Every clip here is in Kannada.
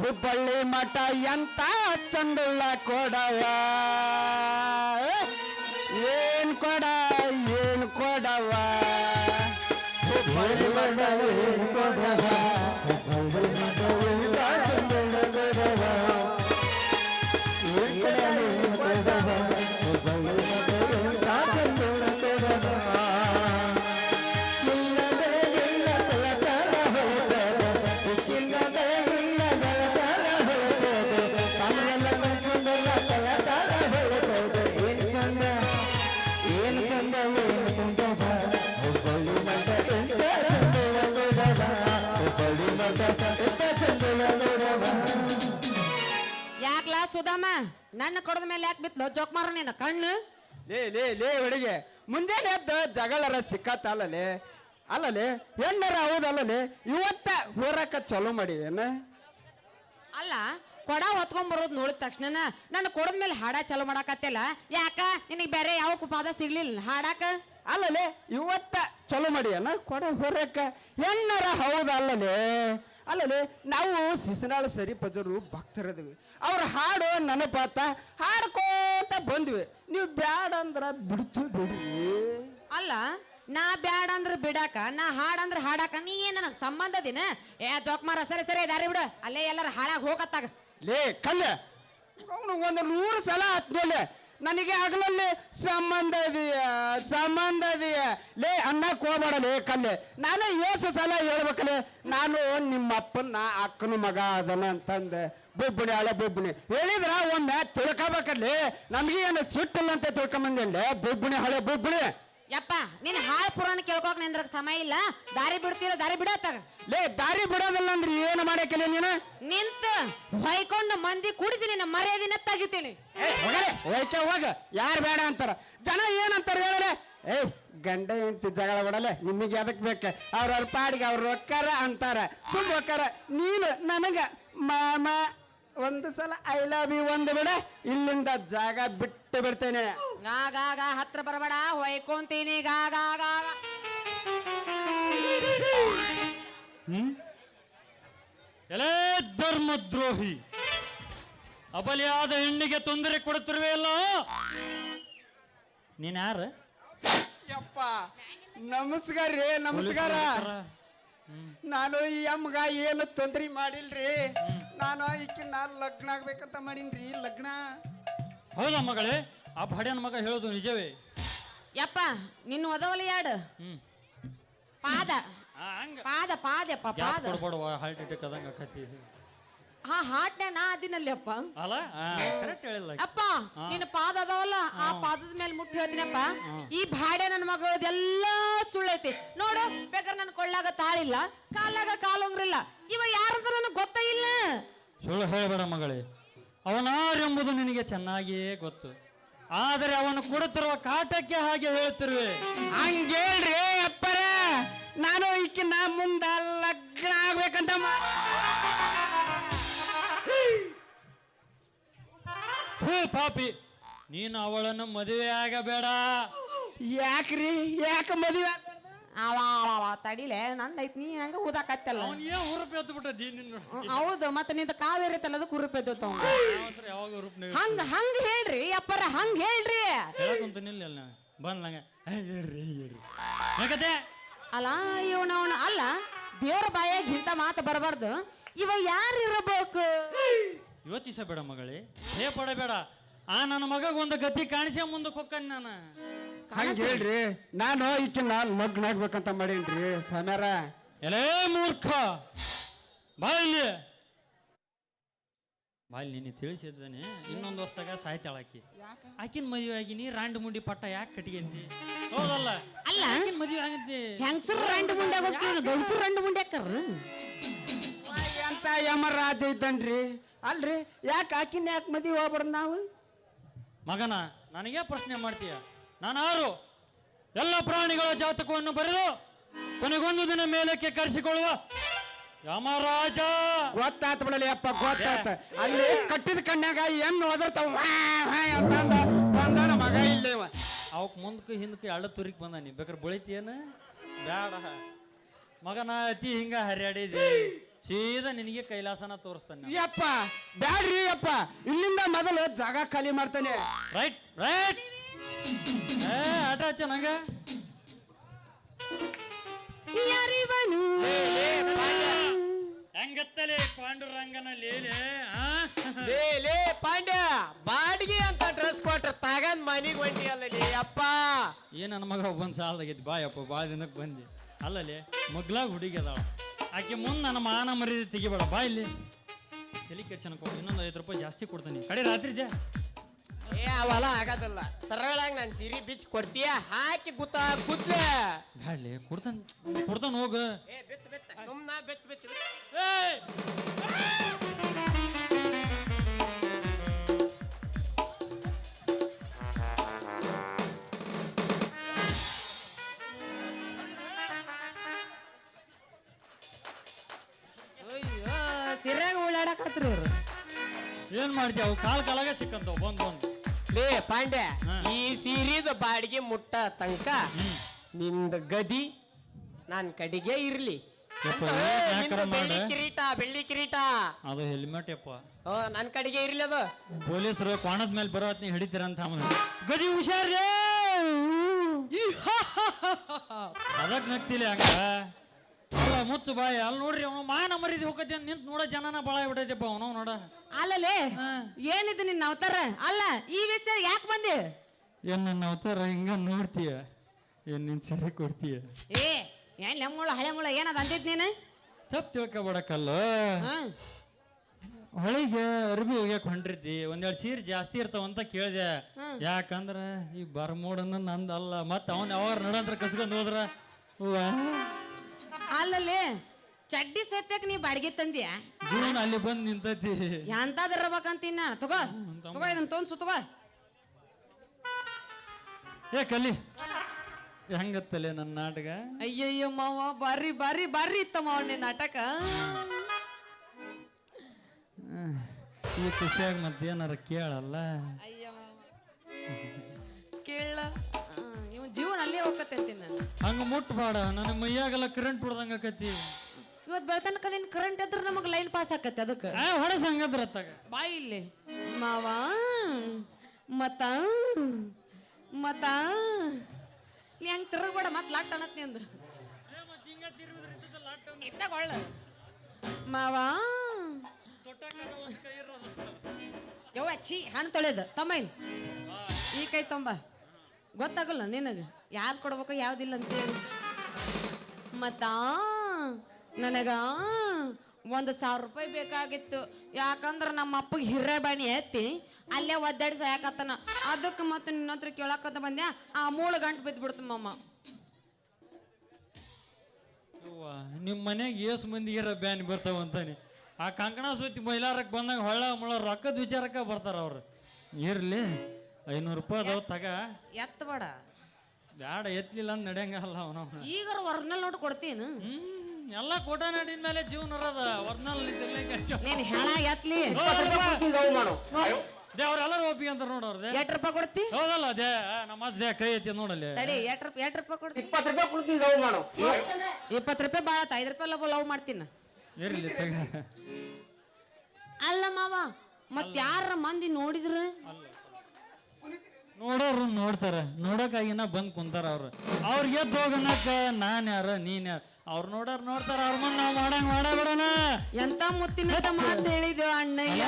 ಹುಬ್ಬಳ್ಳಿ ಮಠ ಎಂತ ಚಂದುಳ್ಳ ಕೊಡವ? ನನ್ನ ಕೊಡದ ಮೇಲೆ ಯಾಕೆ ಬಿತ್ಲು? ಜೋಕ್ ಮಾರ ನೀನು ಕಣ್ಣು? ಲೇ ಲೇ ಲೇ ಹುಡುಗೆ. ಮುಂಜಾನೆ ಎದ್ದು ಜಗಳರ ಸಿಕ್ಕತ್ತಲ್ಲಲೇ? ಅಲ್ಲಲೇ? ಹೆಣ್ಣರ ಹೌದಲ್ಲಲೇ? ಇವತ್ತ ಹೋರಾಕ ಚಲೋ ಮಾಡಿವೇನ ಅಲ್ಲ ಕೊಡ ಹೊತ್ಕೊಂಡ್ ಬರೋದು ನೋಡಿದ ತಕ್ಷಣ ನನ್ನ ಕೊಡದ ಮೇಲೆ ಹಾಡ ಚಲೋ ಮಾಡಾಕತ್ತಿಲ್ಲ ಯಾಕ? ನಿನಗೆ ಬೇರೆ ಯಾವ ಕುಪಾದ ಸಿಗ್ಲಿಲ್ಲ ಹಾಡಾಕ? ಅಲ್ಲಲೇ ಇವತ್ತ ಚಲೋ ಮಾಡಿಯನ ಕೊಡ ಹೊರಕ. ಹೆಣ್ಣರ ಹೌದಲ್ಲಲೇ ಅಲ್ಲಲೇ. ನಾವು ಸಿಸನಾಳ ಸರಿ ಪಜರು ಭಕ್ತರದಿವಿ. ಅವ್ರ ಹಾಡು ನೆನಪಾತ ಹಾಡ್ಕೋತ ಬಂದ್ವಿ. ನೀವು ಬ್ಯಾಡ ಅಂದ್ರ ಬಿಡ್ತು ಬಿಡಿ ಅಲ್ಲ ನಾ ಬ್ಯಾಡ ಅಂದ್ರ ಬಿಡಾಕ ನಾ ಹಾಡಂದ್ರ ಹಾಡಾಕ ನೀ ಏನ್ ನನಗ್ ಸಂಬಂಧ ದಿನ ಏ ಜೋಕ್ಮಾರ ಸರಿ ಸರಿ ದಾರಿ ಬಿಡು. ಅಲ್ಲೇ ಎಲ್ಲರ ಹಾಳಾಗ ಹೋಗತ್ತಾಗ. ಲೇ ಕಲ್ಲ. ಅವನು ಒಂದು ನೂರು ಸಲ ಹತ್ನೋಲೆ ನನಗೆ ಆಗಲಲ್ಲಿ ಸಂಬಂಧ ಇದೆಯಾ? ಸಂಬಂಧ ಇದೆಯಾ? ಲೇ ಅನ್ನಕ್ಕೆ ಹೋಗ್ಬೇಡಲೇ ಕಲ್ಲೆ. ನಾನು ಏಸು ಸಲ ಹೇಳ್ಬೇಕಲ್ಲೇ, ನಾನು ನಿಮ್ಮ ಅಪ್ಪನ ಅಕ್ಕನ ಮಗ ಅದನ ಅಂತಂದೆ. ಬೊಬ್ಬಣಿ, ಹಳೆ ಬೊಬ್ಬಣಿ. ಹೇಳಿದ್ರ ಒಮ್ಮೆ ತಿಳ್ಕೊಬೇಕಲ್ಲಿ? ನಮಗೆ ಏನು ಸಿಟ್ಟಿಲ್ಲ ಅಂತ ತಿಳ್ಕೊಂಬಂದೇನೆ ಬೊಬ್ಬಣಿ, ಹಳೆ ಬೊಬ್ಬಣಿ. ಯಪ್ಪ ನಿನ್ ಹಾಳ್ ಪುರಾಣ ಕೇಳ್ಕೊಕ್ ನಿಂದ್ರ ಸಮಯ ಇಲ್ಲ. ದಾರಿ ಬಿಡ್ತೀರ ದಾರಿ ಬಿಡತ್ತಾಗ ಲೇ ದಾರಿ ಬಿಡೋದಿಲ್ಲ ಅಂದ್ರೆ ಏನು ಮಾಡಕ್ಕಿಲ್ಲ ನೀನು? ನಿಂತ ಹೊಯ್ಕೊಂಡು ಮಂದಿ ಕುಡಿಸಿ ನಿನ್ನ ಮರ್ಯಾದಿನ ತೆಗಿತೀನಿ. ಹೋಗಲೇ ಹೋಯ್ಕೆ ಹೋಗ. ಯಾರು ಬೇಡ ಅಂತಾರ. ಜನ ಏನಂತಾರ ಹೇಳಲೆ? ಏಯ್ ಗಂಡ ಹೆಂಡತಿ ಜಗಳ ಬಿಡಲೆ ನಿಮಗೆ ಅದಕ್ಕೆ ಬೇಕ? ಅವ್ರ ಅವ್ರ ಪಾಡಿಗೆ ಅವ್ರ ರೊಕ್ಕಾರ ಅಂತಾರ. ಸುಮ್ಮ ರೊಕ್ಕಾರ ನೀನು ನನಗ ಮಾಮ ಒಂದು ಸಲ ಐ ಲವ್ ಯು ಒಂದು ಬಿಡ ಇಲ್ಲಿಂದ ಜಾಗ ಬಿಟ್ಟು ಬಿಡ್ತೇನೆ. ಗಾ ಗಾ ಗಾ ಹತ್ರ ಬರಬೇಡ ಹೊಯ್ಕೊಂತೀನಿ ಗಾ ಗಾ ಗಾ. ಗಾ. ಎಲೇ ಧರ್ಮದ್ರೋಹಿ. ಅಬಲಿಯಾದ ಹೆಣ್ಣಿಗೆ ತೊಂದರೆ ಕೊಡುತ್ತಿರುವೆಯಲ್ಲ ನೀನ್ ಯಾರ? ಯಪ್ಪ ನಮಸ್ಕಾರ ರೀ ನಮಸ್ಕಾರ. ನಾನು ಈ ಅಮ್ಮಗ ಏನು ತೊಂದ್ರೆ ಮಾಡಿಲ್ರಿ? ನಾನು ಈಕಿ ನಾನು ಲಗ್ನ ಆಗ್ಬೇಕಂತ ಮಾಡೀನ್ರಿ ಲಗ್ನ. ಹೌದಾ ಮಗಳೇ? ಆ ಭಾಡ್ಯನ ಮಗ ಹೇಳೋದು ನಿಜವೇ? ಯಪ್ಪ ನಿನ್ನ ಒದವಲಿ ಯಾಡು? ಹ್ಮ್. ಪಾದ. ಆ, ಹಂಗ. ಪಾದ ಪಾದಪ್ಪ ಗ್ಯಾಪ್ ಪಾದ. ಕೊಡ್ಬೇಡವ ಹಾರ್ಟ್ ಅಟ್ಯಾಕ್ ಆದಂಗ ಆಕತಿ? ಹಾ ಹಾಟ್ನ ನಾ ಅದಿನಲ್ಲಿ ಅಪ್ಪ ಅಲ್ಲ? ಕರೆಕ್ಟ್ ಹೇಳಿಲ್ಲ ಅಪ್ಪ ನಿನ್ನ ಪಾದ ಅದಾವಲ್ಲ ಆ ಪಾದದ ಮೇಲೆ ಮುಟ್ಟಿ ಹೇಳ್ತೀನಪ್ಪ ಈ ಭಾಡೆ ನನ್ನ ಮಗಳದೆಲ್ಲ ಸುಳ್ಳೈತಿ. ನೋಡು ಬೇಕಾದ್ರೆ ನನ್ನ ಕೊಳ್ಳಾಗ ತಾಳಿಲ್ಲ ಕಾಲಾಗ ಕಾಲುಂಗ್ರಿಲ್ಲ. ಇವ ಯಾರಂತ ನನಗೆ ಗೊತ್ತೇ ಇಲ್ಲ. ಸುಳ್ಳು ಹೇಳಬೇಡ ಮಗಳೇ. ಅವನಾರೆಂಬುದು ನಿನಗೆ ಚೆನ್ನಾಗಿಯೇ ಗೊತ್ತು ಆದರೆ ಅವನು ಕೊಡುತ್ತಿರುವ ಕಾಟಕ್ಕೆ ಹಾಗೆ ಹೇಳುತ್ತಿರುವೆ ಹಂಗೇಳ್ರಿ ಅಪ್ಪರ ನಾನು ಈಕಿನ ಮುಂದ ಲಗ್ನ ಆಗ್ಬೇಕಂತ ಹೂ ಪಾಪಿ ನೀನು ಅವಳನ್ನು ಮದುವೆ ಆಗಬೇಡ ಯಾಕ್ರಿ ಯಾಕೆ ಮದುವೆ? ಅವ ಅವ, ಅವ, ತಡಿಲೆ ನಂದೈತ್ ನೀ ಹಂಗ ಊದಾಕತ್ತಲ್ಲ. ಅವನ್ ಏನ್ ಹುರುಪ್ ಎದ್ದು ಬಿಟ್ಟ ನಿನ್ನ ಹೌದು ಮತ್ತೆ ನಿಂದ ಕಾವೇರಿ ಐತಲ್ಲ ಅದು ಕುರುಪೆದ್ದು ಯಾವಾಗ ಹುರುಪ್ ಹಂಗ ಹಂಗ ಹೇಳ್ರಿ ಅಪ್ಪರ ಹಂಗ ಹೇಳ್ರಿ. ಹೇಳಕ್ಕಂತ ನಿಲ್ಲ ಅಲ್ಲ ಬಂದ್ಲಂಗ ಹೇಳ್ರಿ ಹೇಳ್ರಿ. ಯಾಕತೆ ಅಲ್ಲ ಇವನವನ ಅಲ್ಲ ದೇವ್ರ ಬಾಯಾಗ ಇಂಥ ಮಾತು ಬರಬಾರ್ದು. ಇವ ಯಾರು ಇರಬೇಕು? ಯೋಚಿಸಬೇಡ ಮಗಳೇ ಹೇ ಪಡಬೇಡ. ಆ ನನ್ನ ಮಗಗೊಂದು ಗತಿ ಕಾಣಿಸ ಮುಂದಕ್ಕೆ ಹೊಕ್ಕನ್ ನಾನು. ಹಂಗ ಹೇಳ್ರಿ ನಾನು ಇಕ್ಕಿ ನಾನ್ ಮಗ್ನ ಆಗ್ಬೇಕಂತ ಮಾಡೇನ್ರಿ ಸಮಾರ ಎಲೇ ಮೂರ್ಖ. ಬಾ ಇಲ್ಲಿ. ಬಾ ಇಲ್ಲಿ ನೀನು ತಿಳಿಸಿದ್ದಾನೆ ಇನ್ನೊಂದು ವರ್ಷದಾಗ ಸಾಯ್ತಾಳ ಆಕಿ. ಆಕಿನ ಮದುವೆ ಆಗಿನಿ ರಾಂಡ್ ಮುಂಡಿ ಪಟ್ಟ ಯಾಕೆ ಕಟ್ಟಿಗೆಂತಿ? ಹೌದಲ್ಲ? ಅಲ್ಲ. ಆಕಿನ ಮದುವೆ ಆಗಂತಿ. ಹೆಂಗಸರು ರಂಡು ಮುಂಡೆ ಗಂಡಸರು ರಂಡು ಮುಂಡೆ ಹಾಕರ್ ಅಂತ ಯಮರಾಜ ಇದ್ದನ್ರಿ? ಅಲ್ರಿ ಯಾಕೆ ಆಕಿನ ಯಾಕೆ ಮದುವೆ ಹೋಗ್ಬಾರ್ದು ನಾವು? ಮಗನ ನನಗೆ ಪ್ರಶ್ನೆ ಮಾಡ್ತೀಯ? ನಾನು ಯಾರು ಎಲ್ಲ ಪ್ರಾಣಿಗಳ ಜಾತಕವನ್ನು ಬರೆದು ಕೊನೆಗೊಂದು ದಿನ ಮೇಲಕ್ಕೆ ಕರೆಸಿಕೊಳ್ಳುವ ಯಮರಾಜ. ಗೊತ್ತಾತ್ ಬಿಡಲಿ ಅಪ್ಪ ಗೊತ್ತಾತ. ಅಲ್ಲಿ ಕಟ್ಟಿದ ಕಣ್ಣಾಗ ಹೆಣ್ಣು ಒದರ್ತಾವ. ಅಂತಂದ ಬಂದಾನ ಮಗ ಇಲ್ಲಿ ಇವ. ಅವಕ್ ಮುಂದಕ್ಕೆ ಹಿಂದಕ್ಕೆ ಎಳ್ಳ ತುರಿಕ್ ಬಂದ ನೀ. ಬೇಕಾದ್ರೆ ಬ್ಯಾಡ. ಮಗನ ಅತಿ ಹಿಂಗ ಹರ್ಯಾಡಿದಿ. ಸೀದಾ ನಿನಗೆ ಕೈಲಾಸನ ತೋರಿಸ್ತಾನೆ ಯಪ್ಪ ಬ್ಯಾಡ್ರಿ ಯಪ್ಪ. ಇಲ್ಲಿಂದ ಮೊದಲು ಜಾಗ ಖಾಲಿ ಮಾಡ್ತಾನೆ. Right right. ಏ ಆಟ ಹಚ್ಚ ನಂಗ. ಯಾರಿವನು? ಹೆಂಗತ್ತಲೆ ಪಾಂಡುರಂಗನ ಲೇಲೆ ಆ? ಲೇ ಲೇ ಪಾಂಡ್ಯ ಬಾಡಿಗೆ ಅಂತ ಡ್ರೆಸ್ ಕೊಟ್ರ ತಗಂದ್ ಮನಿಗ್ ಹೊಂಟಿಯಲ್ಲ ಲೇ ಅಪ್ಪ ಏ ನನ್ನ ಮಗ ಒಬ್ಬನ್ ಸಾಲದಾಗೈತಿ ಬಾಯಪ್ಪ ಬಾ ದಿನಕ್ಕೆ ಬಂದಿ. ಅಲ್ಲಲ್ಲಿ ಮಗ್ಲಾಗ ಹುಡುಗಿ ಅದಾವ ಆಕೆ ಮುಂದೆ ನನ್ನ ಮಾನ ಮರ್ಯಾದೆ ತೆಗಿಬೇಡ. ಬಾ ಇಲ್ಲಿ. ತಲೆ ಕೆಡ್ಸನ ಕೊಡು ಇನ್ನೊಂದು ಐವತ್ತು ರೂಪಾಯಿ ಜಾಸ್ತಿ ಕೊಡ್ತೀನಿ. ಕಡೆ ರಾತ್ರಿ ಇದೆ ಅವೆಲ್ಲ ಆಗೋದಿಲ್ಲ. ಸರಳಾಗಿ ನಾನು ಸಿರಿ ಬಿಚ್ಚಿ ಕೊಡ್ತೀಯ? ಹಾಕಿ ಗುತ್ತ ಗುದ್ಲೆ ಬ್ಯಾಡ್ಲಿ ಕೊಡ್ತಾನೆ ಕೊಡ್ತಾನೆ ಹೋಗು. ಏ ಬೆಚ್ಚ ಬೆಚ್ಚ. ಸುಮ್ನ ಬೆಚ್ಚ ಬೆಚ್ಚ ಬೆಚ್ಚ. ಏಯ್! ಅಯ್ಯೋ ಸಿರ್ಯಾಗ ಓಡಾಡಕತ್ರಿ ಇವ್ರು. ಏನ್ ಮಾಡ್ತೀಯ? ಅವು ಕಾಲ್ ಕಾಲಾಗ ಸಿಕ್ಕಂತವ್. ಬಂದ್ ಬಂದ್. ಲೇ ಪಾಂಡೆ ಈ ಸೀರಿದ ಬಾಡಿಗೆ ಮುಟ್ಟ ತನಕ ನಿಂದ ಗದಿ ನನ್ ಕಡೆಗೆ ಇರ್ಲಿ. ಯಪ್ಪ, ಯಾಕರ ಬೆಳ್ಳಿ ಮಾಡು? ಕಿರೀಟ ಬೆಳ್ಳಿ ಕಿರೀಟ. ಅದು ಹೆಲ್ಮೆಟ್ ಯಪ್ಪ. ಓ ನನ್ ಕಡೆಗೆ ಇರ್ಲಿ ಅದು. ಪೊಲೀಸರು ಕೋಣದ ಮೇಲೆ ಬರೋ ಹೊತ್ನಿ ಹಿಡಿತೀರ ಅಂತ ಆಮೇಲೆ. ಗದಿ ಹುಷಾರ್ ಅದಕ್ಕೆ ನಗ್ತಿಲ್ಲ ಹಂಗ? ಮುಚ್ಚು ಬಾಯ್. ಅಲ್ಲಿ ನೋಡ್ರಿ ಅವನು ಮಾನ ಮರಿದಿ ಹೋಗತಿ ಅಂತ ನಿಂತ ನೋಡ ಜನನ ಬಾಳ ಬಿಡೈತಿಪ್ಪ ಅವನು ನೋಡ. ಅಲ್ಲಲೇ. ಏನಿದು ನಿನ್ನ ಅವತಾರ? ಅಲ್ಲ ಈ ವಿಷಯ ಯಾಕೆ ಬಂದಿ? ಏನ್ ನನ್ನ ಅವತಾರ? ಹಿಂಗ ನೋಡ್ತೀಯ. ಏನ್ ನಿನ್ ಸರಿ ಕೊಡ್ತೀಯ? ಏ ಏನ್ ಲೆಮ್ಮುಳ ಹಳೆ ಮುಳ ಏನದ ಅಂದಿದ್ ನೀನು? ತಪ್ಪು ತಿಳ್ಕೊಬೇಡಕ್ಕಲ್ಲ ಹಾ. ಹೊಳಿಗೆ ಅರ್ಬಿ ಹೋಗ್ಯಾಕ ಹೊಂಟಿರ್ತಿ ಒಂದೆರಡು ಸೀರೆ ಜಾಸ್ತಿ ಇರ್ತಾವ ಅಂತ ಕೇಳಿದೆ. ಯಾಕಂದ್ರ ಈ ಬರ್ಮೋಡನ್ನ ನಂದಲ್ಲ. ಮತ್ತ ಅವನ್ ಯಾವಾಗ ನಡಂತ್ರ ಕಸ್ಕೊಂಡ್ ಹೋದ್ರ. ಅವ್ವ, ಅಲ್ಲಲೇ ಚಡ್ಡಿ ಸತ್ಯಕ್ ನೀ ಬಾಡಿಗೆ ತಂದಿಯ? ಜೀವನ ಅಲ್ಲಿ ಬಂದು ನಿಂತೈತಿ. ಎಂತಾದ್ರ ಇರ್ಬೇಕಂತೀನಿ ನಾನು ತಗೋ ತಗೋ ಇದನ್ನ ತೋನ್ ತಗೋ. ಏ ಕಲಿ ಹೆಂಗತ್ತಲೆ ನನ್ನ ನಾಟಕ? ಅಯ್ಯಯ್ಯೋ ಮಾವ ಬಾರಿ ಬಾರಿ ಬಾರಿ ಇತ್ತ ಮಾವ ನಿನ್ನ ನಾಟಕ. ಈ ಖುಷಿಯಾಗಿ ಮತ್ತೇನಾರ ಕೇಳಲ್ಲ? ಅಲ್ಲೇ ಹೋಗತ್ತೆ ಅಂತೀನಿ ನಾನು. ಹಂಗ ಮುಟ್ಬೇಡ ನನ್ನ ಮೈಯಾಗೆಲ್ಲ ಕರೆಂಟ್ ಹೊಡ್ದಂಗ ಆಕತಿ ಇವತ್ತು ಬೆಳತನಕ ನಿನ್ ಕರೆಂಟ್ ಇದ್ರೆ ನಮಗೆ ಲೈನ್ ಪಾಸ್ ಆಕತ್ತೆ ಅದಕ್ಕೆ. ಆ ಹೊಡಸ್ ಹಂಗದ್ರ ಅತ್ತಾಗ. ಬಾಯಿ ಇಲ್ಲಿ. ಮಾವ ಮತ ಮತ. ನೀ ಹಂಗೆ ತಿರುಗಬೇಡ ಮತ್ತೆ ಲಾಟ್ ಅನ್ನತ್ ನಿಂದು ಮಾವ. ಯವ್ವ ಛೀ ಹಣ್ಣು ತೊಳೆದು ತಮ್ಮ ಇಲ್ಲಿ ಈ ಕೈ ತೊಂಬ. ಗೊತ್ತಾಗಲ್ಲ ನಿನಗೆ. ಯಾರು ಕೊಡ್ಬೇಕು ಯಾವ್ದಿಲ್ಲ ಅಂತೇಳಿ ಮತ್ತ ನನಗ ಒಂದು ಸಾವಿರ ರೂಪಾಯಿ ಬೇಕಾಗಿತ್ತು. ಯಾಕಂದ್ರೆ ನಮ್ಮ ಅಪ್ಪಗೆ ಹಿರೇಬಾಣಿ ಎತ್ತಿ ಅಲ್ಲೇ ಒದ್ದಾಡಿ ಸಾಯಕತ್ತನ ಅದಕ್ಕೆ ಮತ್ತೆ ನಿನ್ನ ಹತ್ರ ಕೇಳಕತ್ತ ಬಂದ್ಯಾ? ಆ ಮೂಳು ಗಂಟು ಬಿದ್ದುಬಿಡ್ತು ಮಮ್ಮ ಅವ್ವ, ನಿಮ್ ಮನ್ಯಾಗ ಏಸ್ ಮಂದಿಗೆ ಬ್ಯಾನ್ ಬರ್ತಾವ ಅಂತಾನೆ. ಆ ಕಂಕಣ ಸುತ್ತಿ ಮೈಲಾರಕ್ಕೆ ಬಂದಾಗ ಹೊಳ್ಳ ಮುಳ ರೊಕ್ಕದ ವಿಚಾರಕ್ಕೆ ಬರ್ತಾರ ಅವರು. ಇರ್ಲಿ. ಐನೂರು ರೂಪಾಯಿ ಅದಾವ ತಗ. ಎತ್ತ ಬೇಡ ಬ್ಯಾಡ ಎತ್ತಲಿಲ್ಲ ಅಂತ ನಡೆಯಂಗಲ್ಲ ಅವನವನ ಈಗ ಒರ್ಜಿನಲ್ ನೋಡಿ ಕೊಡ್ತೀನಿ. ಎಲ್ಲ ಕೋಟ ನಾಡಿನ ಮೇಲೆ ಜೀವನ ಅದ. ಒರ್ಜಿನಲ್ ನೀನು ಹೆಣ ಎತ್ಲಿ. ದೇ ಅವ್ರೆಲ್ಲರೂ ಒಪ್ಪಿ ಅಂತ ನೋಡೋರ್ದೆ ಎಟ್ ರೂಪಾಯಿ ಕೊಡ್ತಿ? ಹೌದಲ್ಲ ದೇ ನಮ್ಮ ಅಜ್ಜ ದೇ ಕೈ ಐತಿ ನೋಡಲ್ಲಿ. ತಡಿ ಎಷ್ಟ್ ರೂಪಾಯಿ ಎಟ್ ರೂಪಾಯಿ ಕೊಡ್ತಿ? ಇಪ್ಪತ್ತು ರೂಪಾಯಿ ಕೊಡ್ತೀನಿ ಲವ್ ಮಾಡು. ಇಪ್ಪತ್ತು ರೂಪಾಯಿ ಭಾಳ ಐದು ರೂಪಾಯಿ ಲವ್ ಲವ್ ಮಾಡ್ತೀನಿ. ಇರ್ಲಿ ತಗ. ಅಲ್ಲ ಮಾವ ಮತ್ತೆ ಯಾರ ಮಂದಿ ನೋಡಿದ್ರು? ನೋಡೋರು ನೋಡ್ತಾರ. ನೋಡೋಕಾಗಿನ ಬಂದು ಕುಂತಾರ ಅವ್ರು. ಅವ್ರಿಗೆ ಎದ್ದು ಹೋಗನಕ ನಾನ್ ಯಾರ ನೀನ್ ಯಾರ? ಅವ್ರು ನೋಡೋರ್ ನೋಡ್ತಾರ ಅವ್ರ ಮುಂದೆ ನಾವು ಮಾಡಂಗ್ ಮಾಡಬೇಡಣ ಎಂತ ಮುತ್ತಿನ ಮಾತು ಹೇಳಿದೆವು ಅಣ್ಣಯ್ಯ?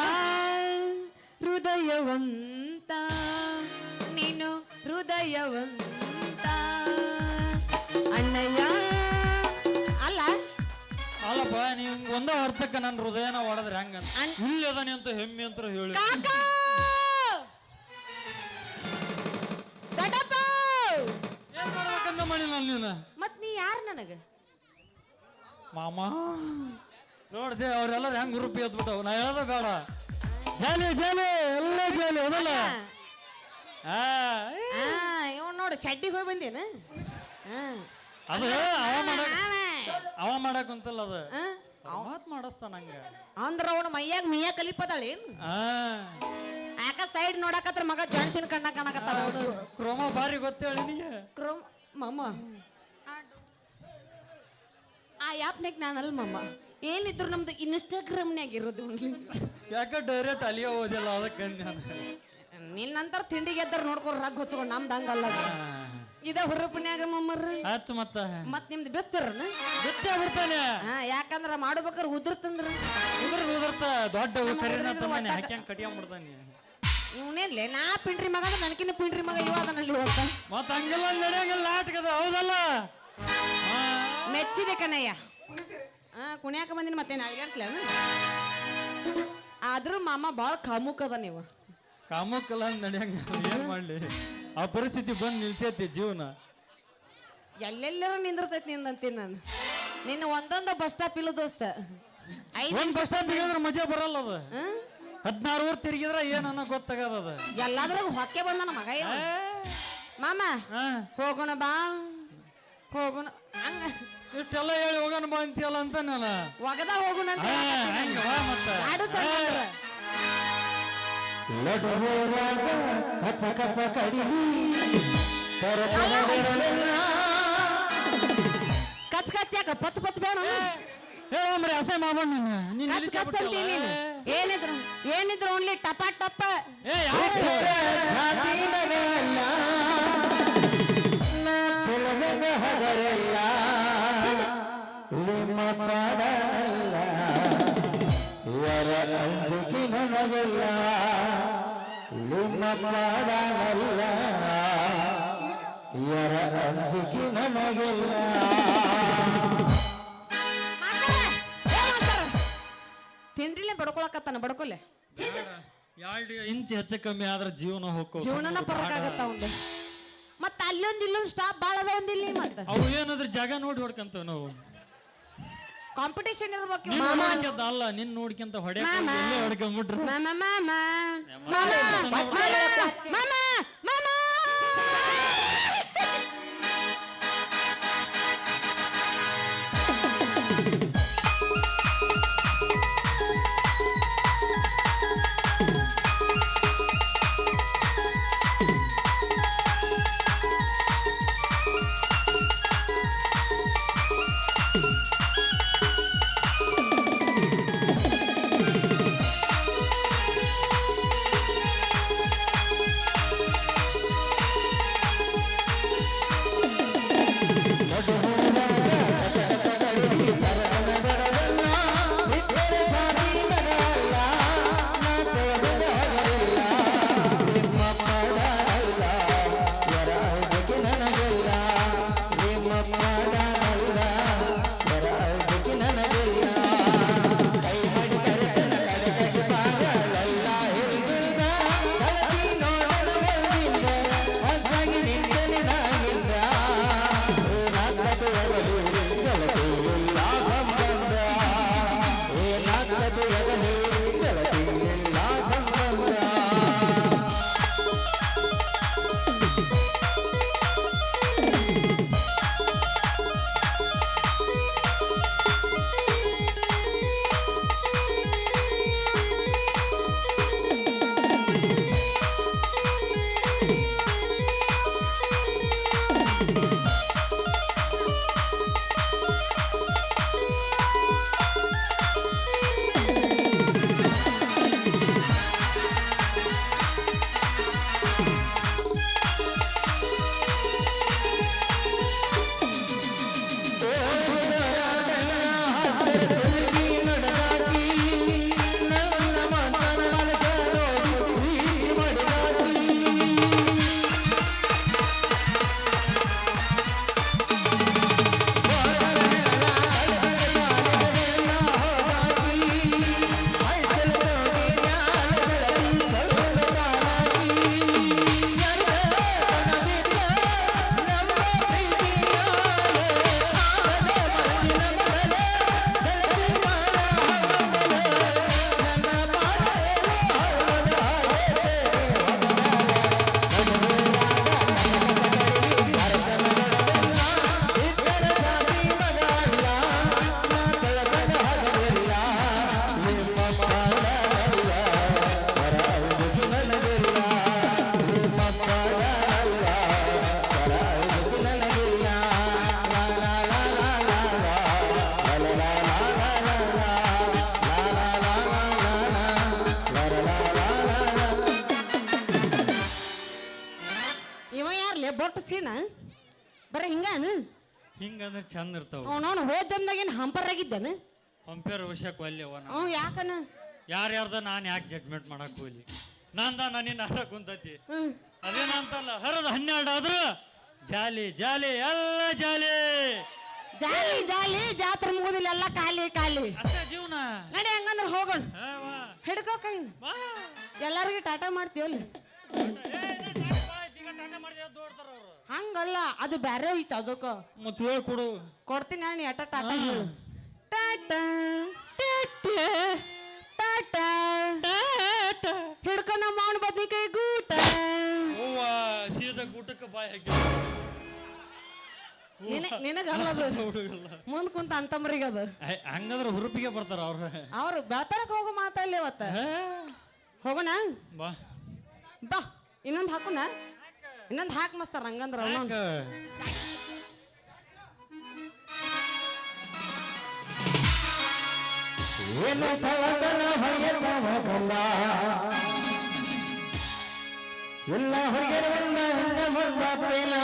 ಹೃದಯವಂತ. ನೀನು ಹೃದಯವಂತ. ಅಣ್ಣಯ್ಯ. ಅಲ್ಲ? ಅಲ್ಲಪ್ಪ ನೀವು ಒಂದೇ ಅರ್ಥಕ್ಕೆ ನನ್ನ ಹೃದಯನ ಹೊಡೆದ್ರೆ ಹೆಂಗ ಇಲ್ಲಿ ಅದ ನೀ ಅಂತ ಹೆಮ್ಮೆ ಅಂತ ಹೇಳಿ. ಮಾಡಿಲ್ಲ ನೀನು? ಮತ್ ನೀ ಯಾರು ನನಗೆ? ಮಾಮ ನೋಡ್ದೆ ಅವ್ರೆಲ್ಲರೂ ಹೆಂಗ್ ಗ್ರೂಪ್ ಎದ್ಬಿಟ್ಟವ್ ನಾ ಹೇಳೋದ ಬೇಡ. ಜಾಲಿ ಜಾಲಿ ಎಲ್ಲ ಜಾಲಿ ಅದಲ್ಲ. ಆ, ಆ ಇವ್ ನೋಡು ಶಡ್ಡಿಗೆ ಹೋಗಿ ಬಂದೇನ? ಹಾ ಅದು ಅವ ಮಾಡಕ್ ಅವ ಮಾಡಕ್ ಕುಂತಲ್ಲ ಅದು. ಮಾತ್ ಮಾಡಿಸ್ತಾನ ಹಂಗ. ಅಂದ್ರ ಅವನ ಮೈಯಾಗ ಮಿಯ ಕಲಿಪದಾಳೇನು ಆ. ಯಾಕ ಸೈಡ್ ನೋಡಕತ್ರ ಮಗ ಜಾನ್ಸಿನ್ ಕಣ್ಣ ಕಾಣಕತ್ತಾಳ ಕ್ರೋಮ ಬಾರಿ ಗೊತ್ತೇಳಿ ನೀ ಕ್ರೋಮ್ ಮಮ್ಮ ಆ ಆ್ಯಪ್ನಾಗ ನಾನಲ್ಲ ಮಮ್ಮ ಏನಿದ್ರು ನಮ್ದು ಇನ್ಸ್ಟಾಗ್ರಾಮ್ನಾಗ ಇರೋದು only. ಯಾಕೆ ಡೈರೆಕ್ಟ್ ಅಲ್ಲಿಯೇ ಓದಿಲ್ಲ ಅದಕ್ಕೆ ಅಂದೆ ನಾನು. ನಿನ್ನಂತರ ತಿಂಡಿಗೆ ಎದ್ದಾರ ನೋಡ್ಕೊಂಡು ರಗ್ ಹೊಚ್ಕೊಂಡು ನಮ್ದು ಹಂಗಲ್ಲ ಅದು. ಆ, ಇದ ಹುರುಪನ್ಯಾಗ ಮಮ್ಮರ್ರ ಹಚ್ಚ ಮತ್ತ. ಮತ್ ನಿಮ್ದು ಬೆಸ್ತರನ? ಬಿಚ್ಚ ಬಿಡ್ತಾನೆ ಹಾ ಯಾಕಂದ್ರ ಮಾಡ್ಬೇಕಾರ ಉದುರ್ತಂದ್ರ. ಉದುರ್ ಉದುರ್ತ ದೊಡ್ಡ ಕರಿನ ಹಾಕ್ಯಂಗ್ ಕಟ್ಕೊಂಡ್ಬಿಡ್ತಾನೆ ಇವನೇನ್ಲೆ ನಾ ಪಿಂಡ್ರಿ ಮಗ ನನಕಿನ ನನಕಿನ್ನ ಪಿಂಡ್ರಿ ಮಗ ಇವ ಅದನಲ್ಲಿ ಹೋಗ್ತ ಮತ್ತ ಹಂಗೆಲ್ಲ ನಡೆಯಂಗಿಲ್ಲ ನಾಟಕದ ಹೌದಲ್ಲ? ಮೆಚ್ಚಿದೆ ಕನಯ್ಯ ಹಾ ಕುಣ್ಯಾಕ ಬಂದಿನ ಮತ್ತೇನು ಅಳಿಗಾಡ್ಸ್ಲ ಆದ್ರೂ ಮಾಮ ಭಾಳ ಕಾಮುಕದ ನೀವು ಕಾಮಕ್ಕಲ್ಲ ನಡೆಯಂಗ ಏನ್ ಮಾಡ್ಲಿ? ಆ ಪರಿಸ್ಥಿತಿ ಬಂದು ನಿಲ್ಸೈತಿ ಜೀವನ. ಎಲ್ಲೆಲ್ಲರೂ ನಿಂದಿರ್ತೈತಿ ನಿಂದಂತೀನಿ ನಾನು. ನಿನ್ನ ಒಂದೊಂದು ಬಸ್ ಸ್ಟಾಪ್ ಇಲ್ಲ ದೋಸ್ತ. ಐದು ಒಂದ್ ಬಸ್ ಸ್ಟಾಪ್ ಮಜಾ ಬರಲ್ಲ ಅದು? ಹದಿನಾರು ಊರು ತಿರುಗಿದ್ರ ಏನನ್ನ ಗೊತ್ತಾಗದ ಅದು ಎಲ್ಲಾದ್ರಾಗ ಹೊಕ್ಕೆ ಬಂದ ನನ್ನ ಮಗ ಇವ. ಮಾಮ ಹೋಗೋಣ ಬಾ. ಹೋಗೋಣ. ಹಂಗ. ಇಷ್ಟೆಲ್ಲ ಹೇಳಿ ಹೋಗೋಣ ಬಾ ಅಂತೀಯಲ್ಲ ಅಂತ ನಾನು ಒಗದ ಹೋಗೋಣ ಅಂತ ಆ, ಹೇಳಕತ್ತೀನಿ ಹಂಗ ನಾನು. ಬಾ ಮತ್ತ. ಸಂಗಂದ್ರ. ಲಡುವರಾಗ ಕಚ ಕಚ ಕಡಿಲಿ. ಕಚ್ ಕಚ್ ಯಾಕ? ಪಚ್ ಪಚ್ ಬೇಡ. ಏ ಮರಿ ಅಸಹ್ಯ ಮಾಡ್ಬೇಡ ನೀನು. ನೀನ್ ಕಚ್ ಕಚ್ ಅಂತೀನಿ ನೀನು? ಏನಿದ್ರು ಏನಿದ್ರು ಓನ್ಲಿ ಟಪ ಟಪ್ಪ ಏ ಅಂಜಿಕೆ ಜಾತಿ ಬಡ್ಕೊಳಕತ್ತಾನ ಬಡ್ಕೊಲೆ? ಎರಡು ಇಂಚ್ ಹೆಚ್ಚು ಕಮ್ಮಿ ಆದ್ರೆ ಜೀವನ ಹೋಗ್ಕೋ ಜೀವನನ ಪರಕಾಗತ್ತ ಒಂದು ಮತ್ತ ಅಲ್ಲೊಂದು ಇಲ್ಲೊಂದು ಸ್ಟಾಪ್ ಬಾಳ ಅದ ಒಂದಿಲ್ಲಿ ಮತ್ತ. ಅವು ಏನಾದ್ರೆ ಜಾಗ ನೋಡಿ ಹೊಡ್ಕಂತ ನಾವು ಕಾಂಪಿಟೇಷನ್ ಇರ್ಬೇಕು ನಿನ್ ಮಾಮ. ನೋಡ್ಕೊಂತ ಅಲ್ಲ ನಿನ್ ನೋಡ್ಕೊಂತ ಹೊಡೆ ಮಾಮ. ಹೊಡ್ಕೊಂಡ್ಬಿಟ್ರು ಮಾಮ ಮಾಮ. ಮಾಮ. ಮಾಮ. ಮಾಮ. ಸೀನ ಬರ ಹಿಂಗಾನ? ಹಿಂಗಂದ್ರೆ ಚಂದ ಇರ್ತಾವ. ಅವನವನು ಹೋದ ಜನ್ದಾಗೇನು ಹಂಪರ್ ಆಗಿದ್ದಾನ ಕಂಪೇರ್ ವಿಷಯಕ್ಕೆ ಅವನ ಹ್ಞೂ ಯಾಕನ ಯಾರ್ಯಾರ್ದ ನಾನು ಯಾಕೆ ಜಡ್ಜ್ಮೆಂಟ್ ಮಾಡಕ್ ಹೋಗ್ಲಿ? ನಂದ ನನ್ನಿಂದ ಹರ ಕುಂತತಿ. ಅದೇನಂತಲ್ಲ ಹರದ ಹನ್ನೆರಡು ಆದ್ರ ಜಾಲಿ ಜಾಲಿ ಎಲ್ಲ ಜಾಲಿ. ಜಾಲಿ ಜಾಲಿ ಜಾತ್ರೆ ಮುಗುದಿಲ್ಲ ಎಲ್ಲ ಖಾಲಿ ಖಾಲಿ. ಅಷ್ಟೇ ಜೀವನ? ನಡಿ ಹಂಗಂದ್ರೆ ಹೋಗೋಣ. ವಾ. ಹಿಡ್ಕೋ ಬಾ. ಎಲ್ಲರಿಗೂ ಟಾಟಾ ಮಾಡ್ತೀವಲ್ಲ? ಹಂಗಲ್ಲ ಅದು ಬ್ಯಾರೆ ಹೋಯ್ತು ಅದಕ್ಕ. ಮತ್ತೆ ಹೇಳ್ ಕೊಡು. ಕೊಡ್ತೀನಿ ನಾನು ಟಾಟ ಟಾಟಾ ಹೇಳು. ಟಾಟಾ. ಟಾಟಾ. ಟಾಟಾ. ಹಿಡ್ಕೊ ಮಾವನ ಬದ್ನಿಕಾಯಿ ಗೂಟ. ಹೂವ ಸೀದಾ ಊಟಕ್ಕೆ ಬಾಯಿ ಹಾಕಿ. ನಿನ ನಿನಗಲ್ಲದು ಹುಡುಗಲ್ಲ. ಮುಂದ್ ಕುಂತ ಅಂತಮ್ರಿಗೆ ಅದು. ಹಂಗಂದ್ರೆ ಹುರುಪಿಗೆ ಬರ್ತಾರ ಅವ್ರ. ಅವ್ರು ಬೆಳತನಕ ಹೋಗೋ ಮಾತಲ್ಲಿ ಇವತ್ತ. ಹೋಗೋಣ? ಬಾ. ಬಾ ಇನ್ನೊಂದು ಹಾಕೋಣ? ಇನ್ನೊಂದ್ ಹಾಕ್ ಮಸ್ತಾರ ಹಂಗಂದ್ರ ಅವ್ನು. ಏನು ತಳದನ ಹೊಳೆಯಲ್ಲ ಎಲ್ಲ ಹುಡುಗರ ಬಂದ ಹಿಂದ ಬಂದ ಪೈಲ.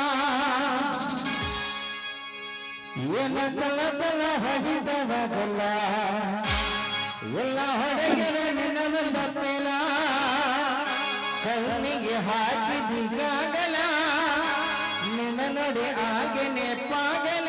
ಏನ ಹೊಡಿದವಾಗಲ್ಲ ಎಲ್ಲ ಹೊಡೆಗೆ ನಿನ್ನ ಬಂದ ಪ್ರೇಲ ಕಣ್ಣಿಗೆ ಹಾಕಿದಿಗಾಗಲ ನಿನ್ನ ನೋಡಿ ಹಾಗೆ ಪಾಗಲ.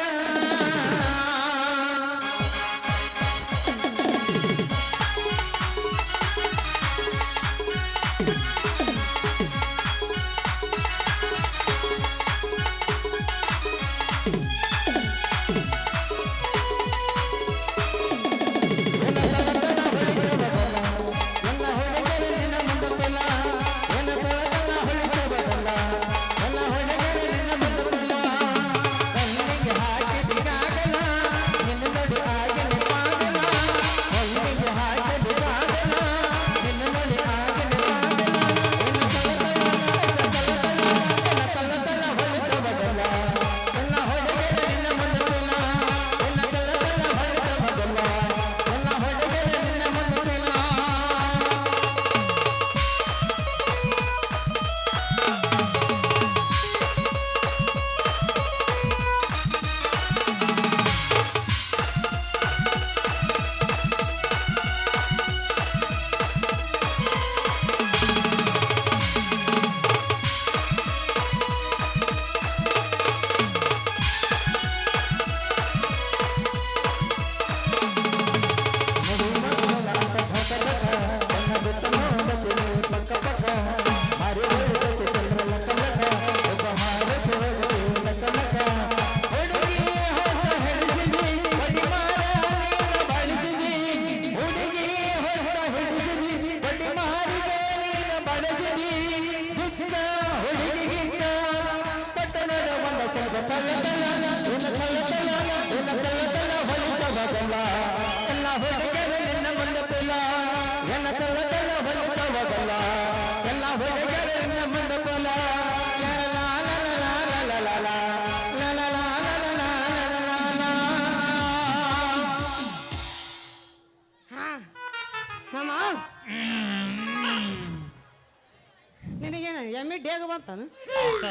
ಡೇಗ ಬಂತಾನ?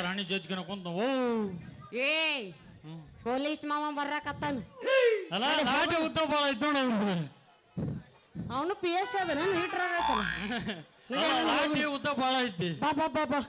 ರಾಣಿ ಜಜ್ಕನ ಕುಂತ ಓ ಏ ಪೊಲೀಸ್ ಮಾವ ಬರ್ರಾಕತ್ತಾನ. ಅಲ್ಲ ಲಾಟಿ ಉದ್ದ ಐತಿ ನೋಡಿ ಅವನು ಪಿ ಎಸ್ ಅದ ನಾನು ಹೀಟ್ರಾಗ ಉದ್ದ ಭಾಳ ಐತಿ. ಬಾ ಬಾ ಬಾ ಬಾ.